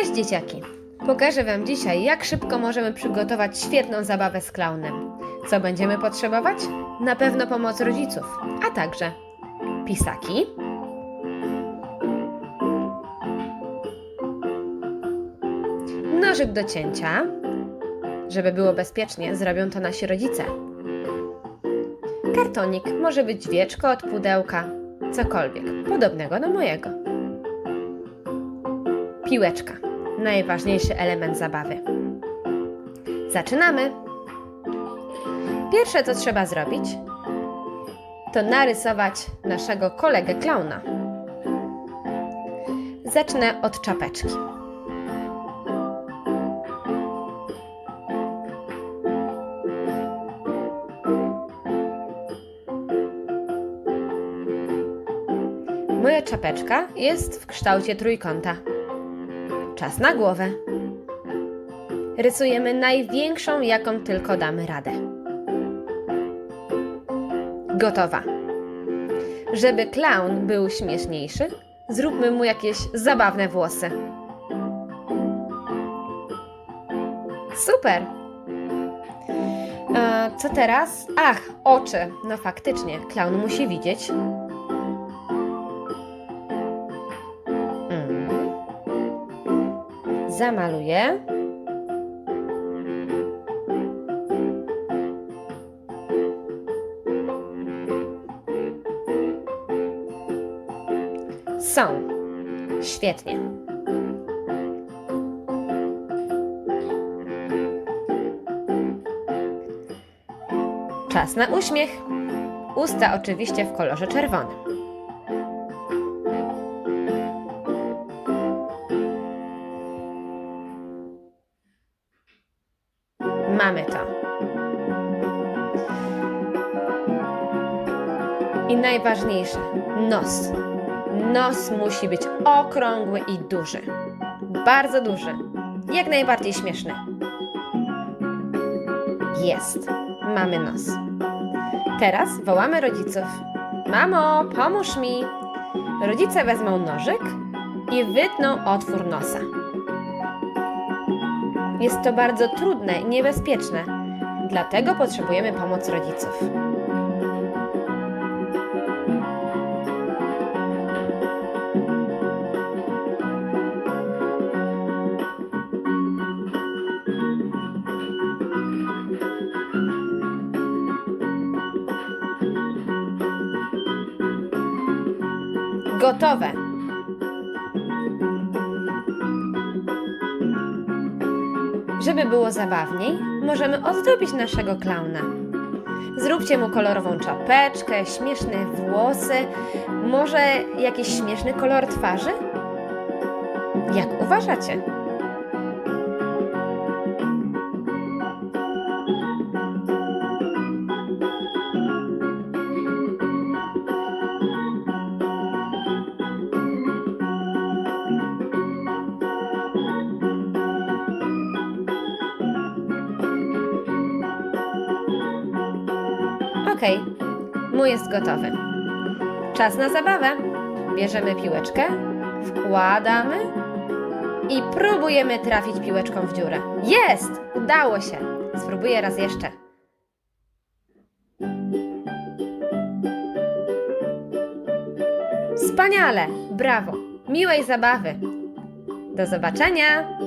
Cześć dzieciaki! Pokażę Wam dzisiaj, jak szybko możemy przygotować świetną zabawę z klaunem. Co będziemy potrzebować? Na pewno pomoc rodziców, a także pisaki, nożyk do cięcia, żeby było bezpiecznie, zrobią to nasi rodzice. Kartonik może być wieczko od pudełka, cokolwiek, podobnego do mojego. Piłeczka. Najważniejszy element zabawy. Zaczynamy! Pierwsze, co trzeba zrobić, to narysować naszego kolegę klauna. Zacznę od czapeczki. Moja czapeczka jest w kształcie trójkąta. Czas na głowę. Rysujemy największą, jaką tylko damy radę. Gotowa. Żeby klaun był śmieszniejszy, zróbmy mu jakieś zabawne włosy. Super! E, co teraz? Ach, oczy. No faktycznie, klaun musi widzieć. Zamaluję. Są. Świetnie. Czas na uśmiech. Usta oczywiście w kolorze czerwonym. Mamy to. I najważniejsze, nos. Nos musi być okrągły i duży. Bardzo duży. Jak najbardziej śmieszny. Jest. Mamy nos. Teraz wołamy rodziców. Mamo, pomóż mi. Rodzice wezmą nożyk i wytną otwór nosa. Jest to bardzo trudne i niebezpieczne, dlatego potrzebujemy pomocy rodziców. Gotowe. Żeby było zabawniej, możemy ozdobić naszego klauna. Zróbcie mu kolorową czapeczkę, śmieszne włosy, może jakiś śmieszny kolor twarzy? Jak uważacie? Okej, mój jest gotowy. Czas na zabawę. Bierzemy piłeczkę, wkładamy i próbujemy trafić piłeczką w dziurę. Jest! Udało się! Spróbuję raz jeszcze. Wspaniale! Brawo! Miłej zabawy! Do zobaczenia!